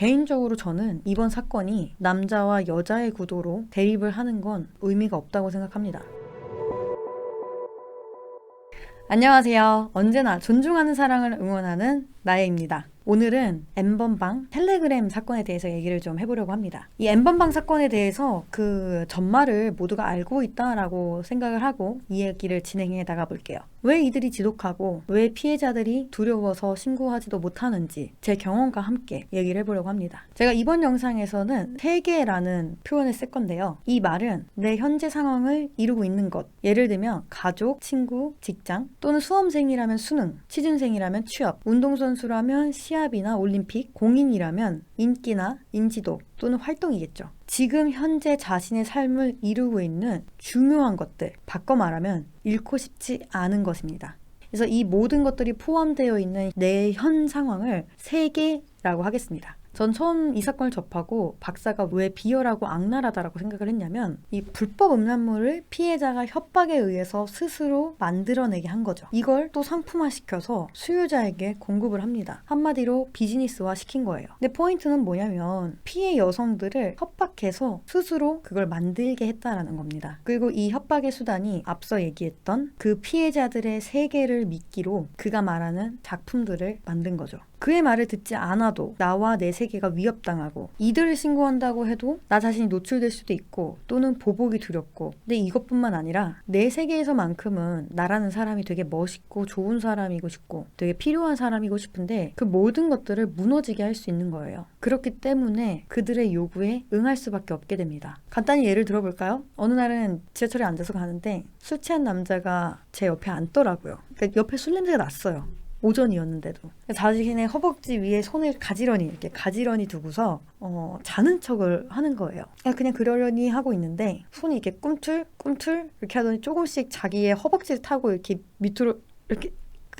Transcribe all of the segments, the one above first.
개인적으로 저는 이번 사건이 남자와 여자의 구도로 대립을 하는 건 의미가 없다고 생각합니다. 안녕하세요. 언제나 존중하는 사랑을 응원하는 나혜입니다. 오늘은 엠번방 텔레그램 사건에 대해서 얘기를 좀 해보려고 합니다. 이 엠번방 사건에 대해서 그 전말을 모두가 알고 있다라고 생각을 하고 이 얘기를 진행해 나가 볼게요. 왜 이들이 지독하고 왜 피해자들이 두려워서 신고하지도 못하는지 제 경험과 함께 얘기를 해보려고 합니다. 제가 이번 영상에서는 세계라는 표현을 쓸 건데요. 이 말은 내 현재 상황을 이루고 있는 것. 예를 들면 가족, 친구, 직장 또는 수험생이라면 수능, 취준생이라면 취업, 운동선수라면 시합 이나 올림픽, 공인이라면 인기나 인지도 또는 활동이겠죠. 지금 현재 자신의 삶을 이루고 있는 중요한 것들, 바꿔 말하면 잃고 싶지 않은 것입니다. 그래서 이 모든 것들이 포함되어 있는 내 현 상황을 세계라고 하겠습니다. 전 처음 이 사건을 접하고 박사가 왜 비열하고 악랄하다라고 생각을 했냐면 이 불법 음란물을 피해자가 협박에 의해서 스스로 만들어내게 한 거죠. 이걸 또 상품화시켜서 수요자에게 공급을 합니다. 한마디로 비즈니스화 시킨 거예요. 근데 포인트는 뭐냐면 피해 여성들을 협박해서 스스로 그걸 만들게 했다라는 겁니다. 그리고 이 협박의 수단이 앞서 얘기했던 그 피해자들의 세계를 미끼로 그가 말하는 작품들을 만든 거죠. 그의 말을 듣지 않아도 나와 내 세계가 위협당하고 이들을 신고한다고 해도 나 자신이 노출될 수도 있고 또는 보복이 두렵고 근데 이것뿐만 아니라 내 세계에서만큼은 나라는 사람이 되게 멋있고 좋은 사람이고 싶고 되게 필요한 사람이고 싶은데 그 모든 것들을 무너지게 할 수 있는 거예요. 그렇기 때문에 그들의 요구에 응할 수밖에 없게 됩니다. 간단히 예를 들어볼까요? 어느 날은 지하철에 앉아서 가는데 술 취한 남자가 제 옆에 앉더라고요. 그러니까 옆에 술 냄새가 났어요. 오전이었는데도 자신의 허벅지 위에 손을 가지런히 이렇게 가지런히 두고서 어, 자는 척을 하는 거예요. 그냥 그러려니 하고 있는데 손이 이렇게 꿈틀 꿈틀 이렇게 하더니 조금씩 자기의 허벅지를 타고 이렇게 밑으로 이렇게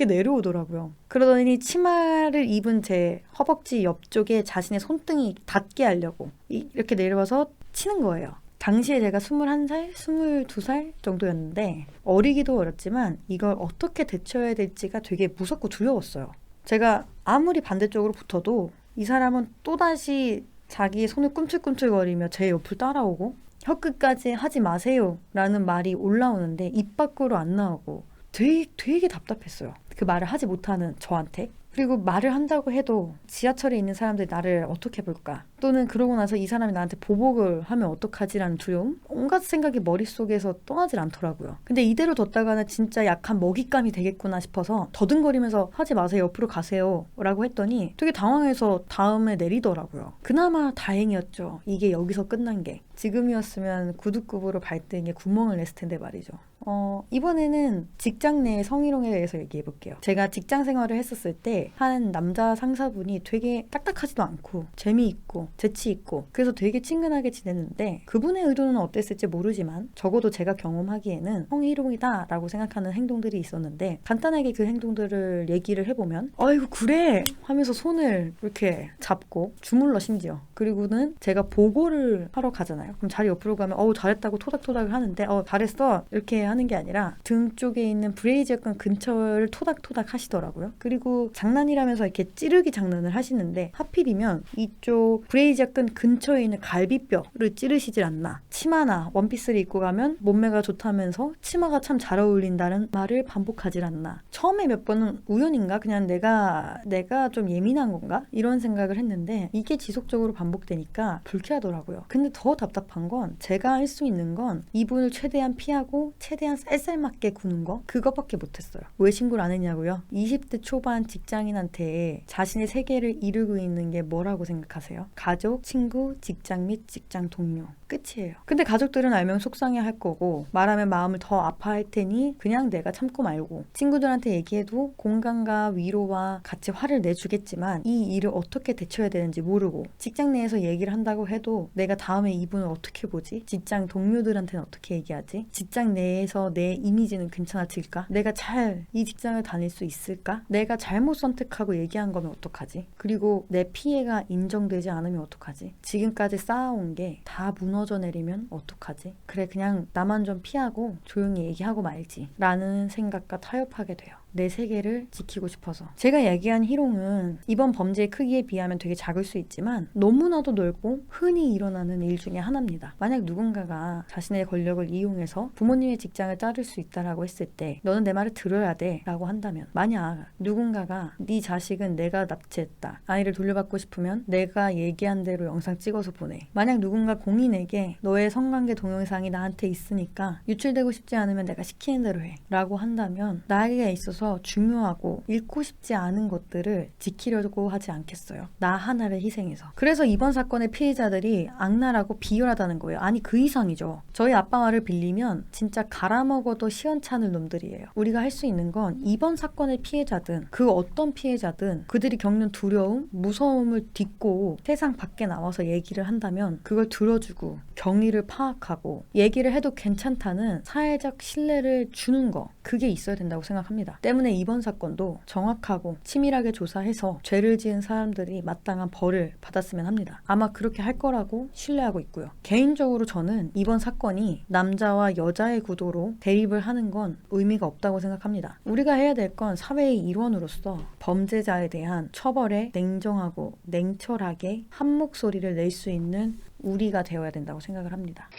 내려오더라고요. 그러더니 치마를 입은 제 허벅지 옆쪽에 자신의 손등이 닿게 하려고 이렇게 내려와서 치는 거예요. 당시에 제가 21살, 22살 정도였는데 어리기도 어렸지만 이걸 어떻게 대처해야 될지가 되게 무섭고 두려웠어요. 제가 아무리 반대쪽으로 붙어도 이 사람은 또다시 자기 손을 꿈틀꿈틀거리며 제 옆을 따라오고 혀끝까지 하지 마세요 라는 말이 올라오는데 입 밖으로 안 나오고 되게, 되게 답답했어요. 그 말을 하지 못하는 저한테. 그리고 말을 한다고 해도 지하철에 있는 사람들이 나를 어떻게 볼까? 또는 그러고 나서 이 사람이 나한테 보복을 하면 어떡하지라는 두려움? 온갖 생각이 머릿속에서 떠나질 않더라고요. 근데 이대로 뒀다가는 진짜 약한 먹잇감이 되겠구나 싶어서 더듬거리면서 하지 마세요. 옆으로 가세요. 라고 했더니 되게 당황해서 다음에 내리더라고요. 그나마 다행이었죠. 이게 여기서 끝난 게. 지금이었으면 구두굽으로 발등에 구멍을 냈을 텐데 말이죠. 어, 이번에는 직장 내 성희롱에 대해서 얘기해 볼게요. 제가 직장 생활을 했었을 때 한 남자 상사분이 되게 딱딱하지도 않고 재미있고 재치 있고 그래서 되게 친근하게 지냈는데 그분의 의도는 어땠을지 모르지만 적어도 제가 경험하기에는 성희롱이다 라고 생각하는 행동들이 있었는데 간단하게 그 행동들을 얘기를 해보면 아이고 그래 하면서 손을 이렇게 잡고 주물러 심지어 그리고는 제가 보고를 하러 가잖아요. 그럼 자리 옆으로 가면 어우 잘했다고 토닥토닥을 하는데 어 잘했어 이렇게 하는 게 아니라 등 쪽에 있는 브레이저끈 근처를 토닥토닥 하시더라고요. 그리고 장난이라면서 이렇게 찌르기 장난을 하시는데 하필이면 이쪽 브레이저끈 근처에 있는 갈비뼈를 찌르시질 않나. 치마나 원피스를 입고 가면 몸매가 좋다면서 치마가 참 잘 어울린다는 말을 반복하질 않나. 처음에 몇 번은 우연인가 그냥 내가 내가 좀 예민한 건가 이런 생각을 했는데 이게 지속적으로 반복되니까 불쾌하더라고요. 근데 더 답답한 건 제가 할 수 있는 건 이분을 최대한 피하고 최대한 쌀쌀맞게 구는 거 그것밖에 못했어요. 왜 신고를 안 했냐고요? 20대 초반 직장인한테 자신의 세계를 이루고 있는 게 뭐라고 생각하세요? 가족, 친구, 직장 및 직장 동료 끝이에요. 근데 가족들은 알면 속상해할 거고 말하면 마음을 더 아파할 테니 그냥 내가 참고 말고 친구들한테 얘기해도 공감과 위로와 같이 화를 내주겠지만 이 일을 어떻게 대처해야 되는지 모르고 직장 내에서 얘기를 한다고 해도 내가 다음에 이분을 어떻게 보지? 직장 동료들한테는 어떻게 얘기하지? 직장 내에서 내 이미지는 괜찮아질까? 내가 잘 이 직장을 다닐 수 있을까? 내가 잘못 선택하고 얘기한 거면 어떡하지? 그리고 내 피해가 인정되지 않으면 어떡하지? 지금까지 쌓아온 게 다 무너 져 내리면 어떡하지? 그래 그냥 나만 좀 피하고 조용히 얘기하고 말지 라는 생각과 타협하게 돼요. 내 세계를 지키고 싶어서. 제가 얘기한 희롱은 이번 범죄의 크기에 비하면 되게 작을 수 있지만 너무나도 넓고 흔히 일어나는 일 중에 하나입니다. 만약 누군가가 자신의 권력을 이용해서 부모님의 직장을 자를 수 있다라고 했을 때 너는 내 말을 들어야 돼라고 한다면 만약 누군가가 네 자식은 내가 납치했다. 아이를 돌려받고 싶으면 내가 얘기한 대로 영상 찍어서 보내. 만약 누군가 공인에게 너의 성관계 동영상이 나한테 있으니까 유출되고 싶지 않으면 내가 시키는 대로 해. 라고 한다면 나에게 있어서 중요하고 잃고 싶지 않은 것들을 지키려고 하지 않겠어요. 나 하나를 희생해서. 그래서 이번 사건의 피해자들이 악랄하고 비열하다는 거예요. 아니 그 이상이죠. 저희 아빠 말을 빌리면 진짜 갈아먹어도 시원찮을 놈들이에요. 우리가 할 수 있는 건 이번 사건의 피해자든 그 어떤 피해자든 그들이 겪는 두려움, 무서움을 딛고 세상 밖에 나와서 얘기를 한다면 그걸 들어주고 경위를 파악하고 얘기를 해도 괜찮다는 사회적 신뢰를 주는 거 그게 있어야 된다고 생각합니다. 때문에 이번 사건도 정확하고 치밀하게 조사해서 죄를 지은 사람들이 마땅한 벌을 받았으면 합니다. 아마 그렇게 할 거라고 신뢰하고 있고요. 개인적으로 저는 이번 사건이 남자와 여자의 구도로 대립을 하는 건 의미가 없다고 생각합니다. 우리가 해야 될 건 사회의 일원으로서 범죄자에 대한 처벌에 냉정하고 냉철하게 한 목소리를 낼 수 있는 우리가 되어야 된다고 생각을 합니다.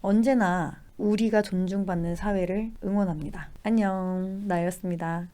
언제나 우리가 존중받는 사회를 응원합니다. 안녕, 나였습니다.